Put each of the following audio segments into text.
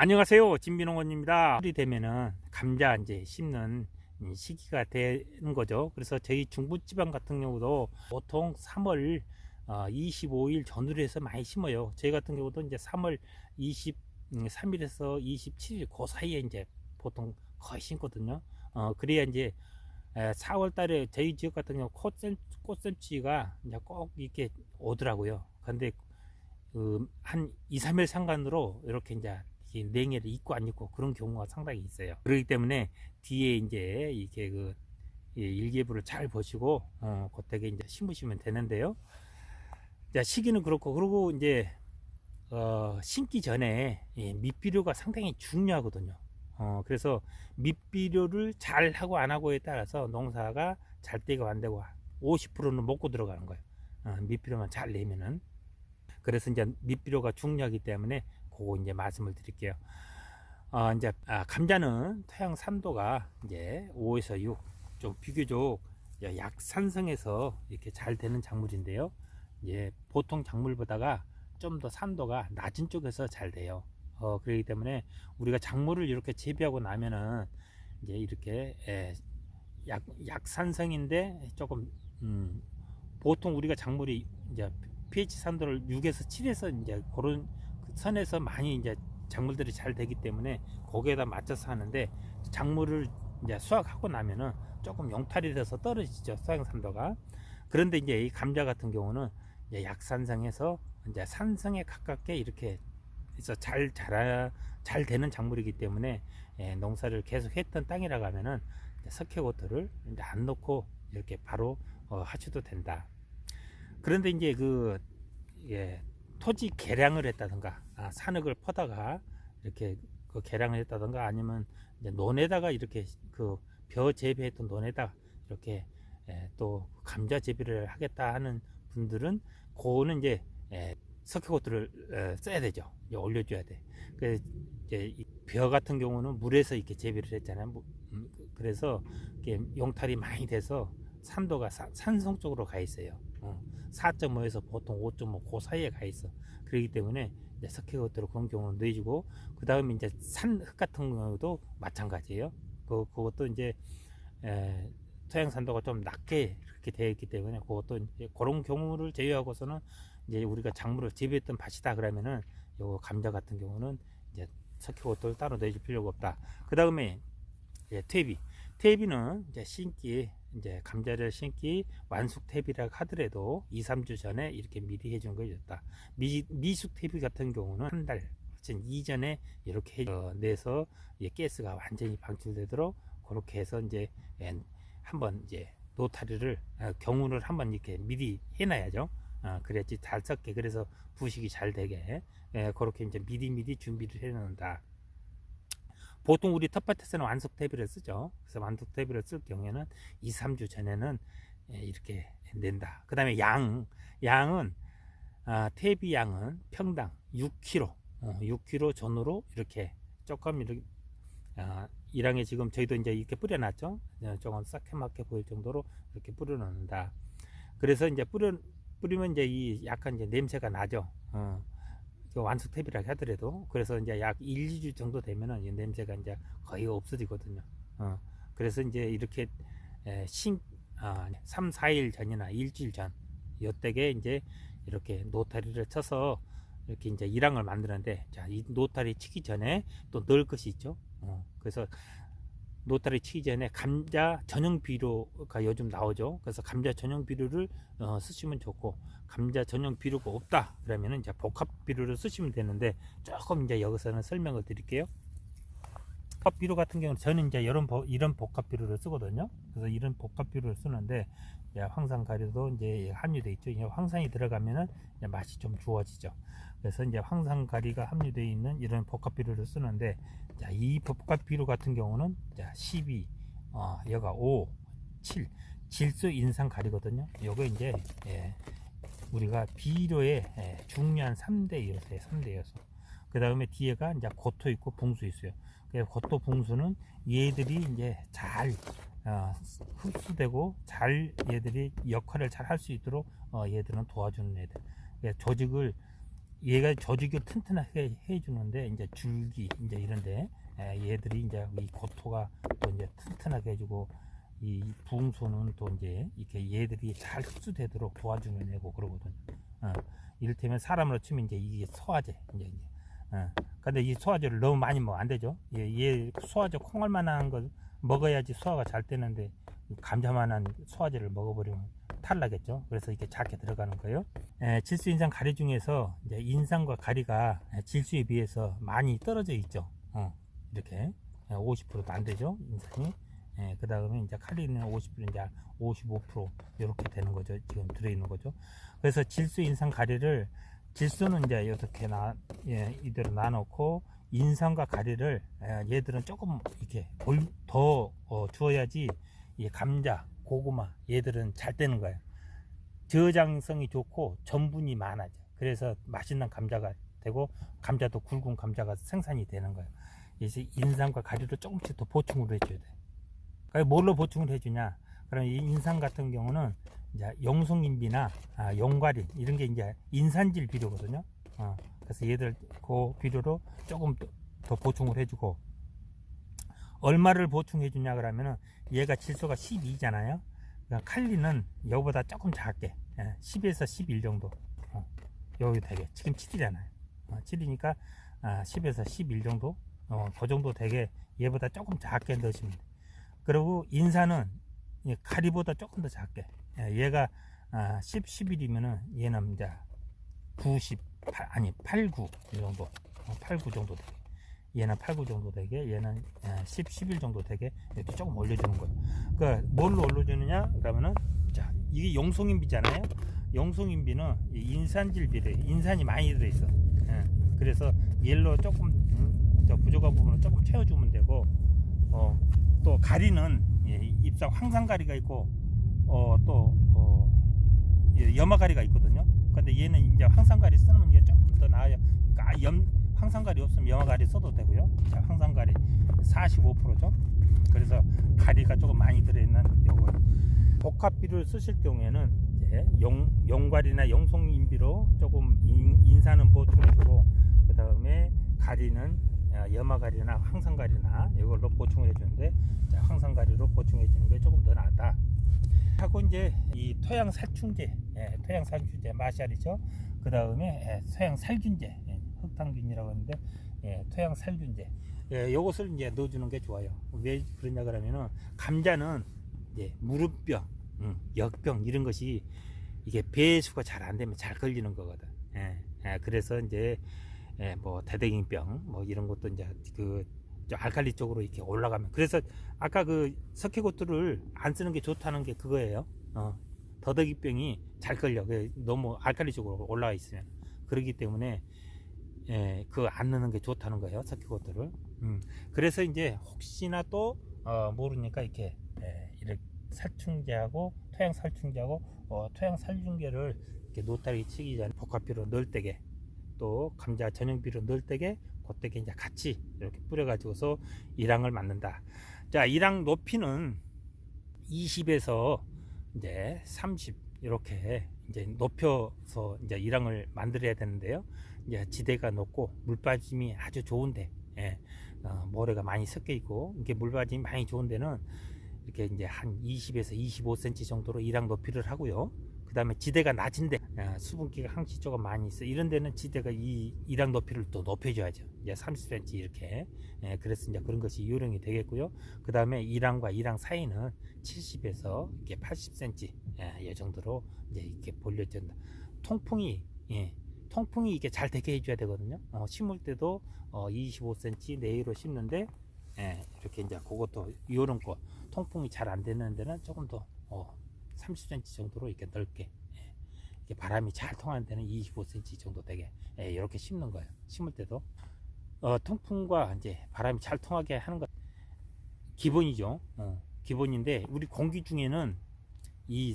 안녕하세요. 진비농원입니다. 풀이 되면은 감자 이제 심는 시기가 되는 거죠. 그래서 저희 중부지방 같은 경우도 보통 3월 25일 전후로 해서 많이 심어요. 저희 같은 경우도 이제 3월 23일에서 27일 그 사이에 이제 보통 거의 심거든요. 어, 그래야 이제 4월 달에 저희 지역 같은 경우 꽃샘, 꽃샘치가 이제 꼭 이렇게 오더라고요. 근데 그 한 2, 3일 상간으로 이렇게 이제 이 냉해를 입고 안 입고 그런 경우가 상당히 있어요. 그렇기 때문에 뒤에 이제 이게 그 일기예보를 잘 보시고 어, 그때에 이제 심으시면 되는데요. 자, 시기는 그렇고 그리고 이제 어, 심기 전에 예, 밑비료가 상당히 중요하거든요. 어, 그래서 밑비료를 잘 하고 안 하고에 따라서 농사가 잘 되고 안 되고 50%는 먹고 들어가는 거예요. 어, 밑비료만 잘 내면은. 그래서 이제 밑비료가 중요하기 때문에 그거 이제 말씀을 드릴게요. 어, 이제 아, 감자는 토양 산도가 이제 5에서 6, 좀 비교적 약산성에서 이렇게 잘 되는 작물인데요. 이제 보통 작물보다가 좀 더 산도가 낮은 쪽에서 잘 돼요. 어, 그렇기 때문에 우리가 작물을 이렇게 재배하고 나면은 이제 이렇게 에, 약, 약산성인데 조금 음, 보통 우리가 작물이 이제 pH 산도를 6에서 7에서 이제 그런 선에서 많이 이제 작물들이 잘 되기 때문에 거기에다 맞춰서 하는데 작물을 이제 수확하고 나면은 조금 용탈이 돼서 떨어지죠 수확 산도가 그런데 이제 이 감자 같은 경우는 이제 약산성에서 이제 산성에 가깝게 이렇게 해서 잘 자라 잘 되는 작물이기 때문에 예, 농사를 계속 했던 땅이라고 하면은 석회고토를 이제 안 넣고 이렇게 바로 어, 하셔도 된다. 그런데 이제 그 예, 토지 개량을 했다든가 아, 산흙을 퍼다가 이렇게 그 개량을 했다든가 아니면 이제 논에다가 이렇게 그 벼 재배했던 논에다 이렇게 예, 또 감자 재배를 하겠다 하는 분들은 그거는 이제 예, 석회고토를 예, 써야 되죠. 올려줘야 돼. 그 이제 벼 같은 경우는 물에서 이렇게 재배를 했잖아요. 음, 그래서 용탈이 많이 돼서 산도가 사, 산성 쪽으로 가 있어요. 어, 4.5에서 보통 5.5그 사이에 가 있어. 그렇기 때문에 이제 석회것들을 그런 경우는 넣어주고 그 다음에 이제 산 흙 같은 경우도 마찬가지예요. 그 그것도 이제 에, 토양 산도가 좀 낮게 그렇게 되어 있기 때문에 그것도 이제 그런 경우를 제외하고서는 이제 우리가 작물을 재배했던 밭이다 그러면은 요 감자 같은 경우는 이제 석회것들 따로 넣어줄 필요가 없다. 그 다음에 예, 퇴비. 퇴비는 이제 신기 이제 감자를 심기 완숙 퇴비라 하더라도 2, 3주 전에 이렇게 미리 해준 거 좋다. 미, 미숙 퇴비 같은 경우는 한 달 이전에 이렇게 내서 이제 가스가 완전히 방출되도록 그렇게 해서 이제 예, 한번 이제 노타리를 아, 경운을 한번 이렇게 미리 해놔야죠. 어, 그래야지 잘 섞게 그래서 부식이 잘 되게 예, 그렇게 이제 미리 미리 준비를 해놓는다. 보통 우리 텃밭에서는 완숙 퇴비를 쓰죠. 그래서 완숙 퇴비를 쓸 경우에는 2, 3주 전에는 예, 이렇게 낸다. 그 다음에 양, 양은 아, 퇴비 양은 평당 6kg, 어, 6kg 전후로 이렇게 조금 이렇게 아, 이랑에 지금 저희도 이제 이렇게 뿌려놨죠. 조금 싹해맞게 보일 정도로 이렇게 뿌려놓는다. 그래서 이제 뿌려 뿌리면 이제 이 약간 이제 냄새가 나죠. 어. 그 완숙 탭이라 하더라도 그래서 이제 약 1, 2주 정도 되면은 이 냄새가 이제 거의 없어지거든요. 어, 그래서 이제 이렇게 에, 신, 아, 3, 4일 전이나 일주일 전 요때게 이제 이렇게 노타리를 쳐서 이렇게 이제 일항을 만드는데 자, 이 노타리 치기 전에 또 넣을 것이 있죠. 어, 그래서 노타리 치기 전에 감자 전용 비료가 요즘 나오죠. 그래서 감자 전용 비료를 어, 쓰시면 좋고 감자 전용 비료가 없다 그러면 이제 복합 비료를 쓰시면 되는데 조금 이제 여기서는 설명을 드릴게요. 복합 비료 같은 경우는 저는 이제 이런 이런 복합 비료를 쓰거든요. 그래서 이런 복합 비료를 쓰는데 황산 가루도 이제 함유돼 있죠. 황산이 들어가면은 맛이 좀 주어지죠. 그래서 이제 황산 가리가 함유되어 있는 이런 복합 비료를 쓰는데 자, 이 복합 비료 같은 경우는 자, 12, 어, 여가 5, 7 질소 인상 가리거든요. 요거 이제 예, 우리가 비료의 예, 중요한 3대 요소에 3대 요소. 그 다음에 뒤에가 이제 고토 있고 붕수 있어요. 그 고토 붕수는 얘들이 이제 잘 어, 흡수되고 잘 얘들이 역할을 잘 할 수 있도록 어, 얘들은 도와주는 애들. 조직을 얘가 저주기를 튼튼하게 해주는데 이제 줄기 이제 이런데 에, 얘들이 이제 이 고토가 또 이제 튼튼하게 해주고 이 부흥소는 또 이제 이렇게 얘들이 잘 흡수되도록 도와주는 애고 그러거든요. 어, 이를테면 사람으로 치면 이제 이게 소화제 이제 이제. 어, 근데 이 소화제를 너무 많이 먹으면 안 되죠. 얘, 얘 소화제 콩알만한 걸 먹어야지 소화가 잘 되는데 이 감자만한 소화제를 먹어버리면 탈나겠죠. 그래서 이렇게 작게 들어가는 거예요. 에, 질소 인상 가리 중에서 이제 인상과 가리가 에, 질소에 비해서 많이 떨어져 있죠. 어, 이렇게 50%도 안 되죠. 인산이. 예, 그 다음에 이제 칼리는 50% 이제 55% 이렇게 되는 거죠. 지금 들어있는 거죠. 그래서 질소 인상 가리를 질소는 이제 이렇게 나, 예, 이대로 나놓고 인상과 가리를 예, 얘들은 조금 이렇게 볼- 더 어, 주어야지 이 감자, 고구마 얘들은 잘 되는 거예요. 저장성이 좋고 전분이 많아져. 그래서 맛있는 감자가 되고 감자도 굵은 감자가 생산이 되는 거예요. 그래서 인삼과 가리를 조금씩 더 보충을 해줘야 돼. 그러니까 뭘로 보충을 해주냐? 그럼 이 인삼 같은 경우는 이제 용송인비나 아, 용과리 이런 게 이제 인산질 비료거든요. 어, 그래서 얘들 그 비료로 조금 더, 더 보충을 해주고 얼마를 보충해 주냐 그러면은 얘가 질소가 12잖아요. 그러니까 칼리는 여보다 조금 작게 예, 10에서 11 정도 어, 여기 되게 지금 7이잖아요. 어, 7이니까 아, 10에서 11 정도 어, 그 정도 되게 얘보다 조금 작게 넣으시면 돼요. 그리고 이 가리보다 조금 더 작게 예, 얘가 아, 10, 11이면은 얘는 이제 90 8, 아니 89이 정도 어, 89 정도 되게 얘는 89 정도 되게 얘는 아, 10, 11 정도 되게 이렇게 조금 올려주는 거예요. 그러니까 뭘로 올려주느냐 그러면은 자 이게 용송인비잖아요. 용송인비는 이 인산질 비례 인산이 많이 들어있어. 예, 그래서 얘로 조금 음, 저 부족한 부분을 조금 채워주면 되고 어, 또 가리는 예, 입상 황산가리가 있고 어, 또 어, 예, 염화가리가 있거든요. 근데 얘는 이제 황산가리 쓰는 게 조금 더 나아요. 그러니까 아, 염, 황산가리 없으면 염화가리 써도 되고요. 자, 황산가리 45%죠. 그래서 가리가 조금 많이 들어있는 요거 복합비를 쓰실 경우에는 이제 용, 용과리나 용송인비로 조금 인, 인산은 보충해주고 그 다음에 가리는 아, 염화가리나 황산가리나 이걸로 보충을 해주는데 자, 황산가리로 보충해 주는 게 조금 더 낫다. 하고 이제 이 토양 살충제, 예, 토양 살충제 마샬이죠. 그 다음에 예, 토양 살균제, 예, 흙탕균이라고 하는데 예, 토양 살균제. 예, 요것을 이제 넣어주는 게 좋아요. 왜 그러냐 그러면은 감자는 이제 무릎병, 음, 역병 이런 것이 이게 배수가 잘 안 되면 잘 걸리는 거거든. 예, 예, 그래서 이제 예, 뭐 대대인병 뭐 이런 것도 이제 그저 알칼리 쪽으로 이렇게 올라가면 그래서 아까 그 석회고투를 안 쓰는 게 좋다는 게 그거예요. 어, 더덕이병이 잘 걸려. 그 너무 알칼리 쪽으로 올라와 있으면 그렇기 때문에 예, 그거 안 넣는 게 좋다는 거예요. 석회고투를. 음, 그래서 이제 혹시나 또 어, 모르니까 이렇게 예, 이렇게 살충제하고 토양 살충제하고 어, 토양 살균제를 이렇게 노타리 치기 전에 복합비로 넣을 때게 또 감자 전용비로 넣을 때게 그때게 이제 같이 이렇게 뿌려가지고서 이랑을 맞는다. 자, 이랑 높이는 20에서 이제 30 이렇게 이제 높여서 이제 이랑을 만들어야 되는데요. 이제 지대가 높고 물 빠짐이 아주 좋은데, 예, 어, 모래가 많이 섞여 있고 이게 물 빠짐이 많이 좋은 데는 이렇게 이제 한 20에서 25cm 정도로 이랑 높이를 하고요. 그 다음에 지대가 낮은데 아, 수분기가 항시 조금 많이 있어. 이런 데는 지대가 이 이랑 높이를 또 높여줘야죠. 이제 30cm 이렇게. 예, 그래서 이제 그런 것이 요령이 되겠고요. 그 다음에 이랑과 이랑 사이는 70에서 이렇게 80cm 예, 이 정도로 이제 이렇게 벌려진다. 통풍이 예, 통풍이 이게 잘 되게 해줘야 되거든요 어, 심을 때도 어, 25cm 내외로 심는데 예, 이렇게 이제 그것도 요런 거 통풍이 잘 안 되는 데는 조금 더 어, 30cm 정도로 이렇게 넓게 예, 이렇게 바람이 잘 통하는 데는 25cm 정도 되게 예, 이렇게 심는 거예요. 심을 때도 어, 통풍과 이제 바람이 잘 통하게 하는 것 기본이죠. 어, 기본인데 우리 공기 중에는 이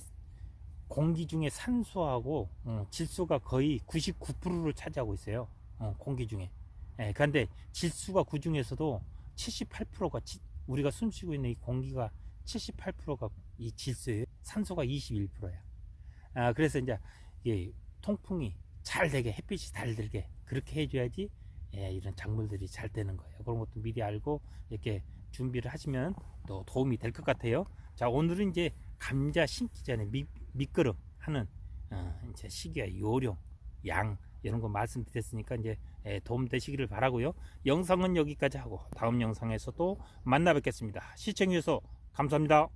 공기 중에 산소하고 어, 질소가 거의 99%를 차지하고 있어요. 어, 공기 중에. 예, 그런데 질소가 그 중에서도 78%가 우리가 숨쉬고 있는 이 공기가 78%가 이 질소예요. 산소가 21%야. 아, 그래서 이제 이 통풍이 잘 되게 햇빛이 잘 들게 그렇게 해줘야지 예, 이런 작물들이 잘 되는 거예요. 그런 것도 미리 알고 이렇게 준비를 하시면 또 도움이 될 것 같아요. 자 오늘은 이제 감자 심기 전에 미, 미끄럼 하는 어, 이제 시기와 요령, 양 이런 거 말씀드렸으니까 이제 예, 도움 되시기를 바라고요. 영상은 여기까지 하고 다음 영상에서 또 만나 뵙겠습니다. 시청해 주셔서 감사합니다.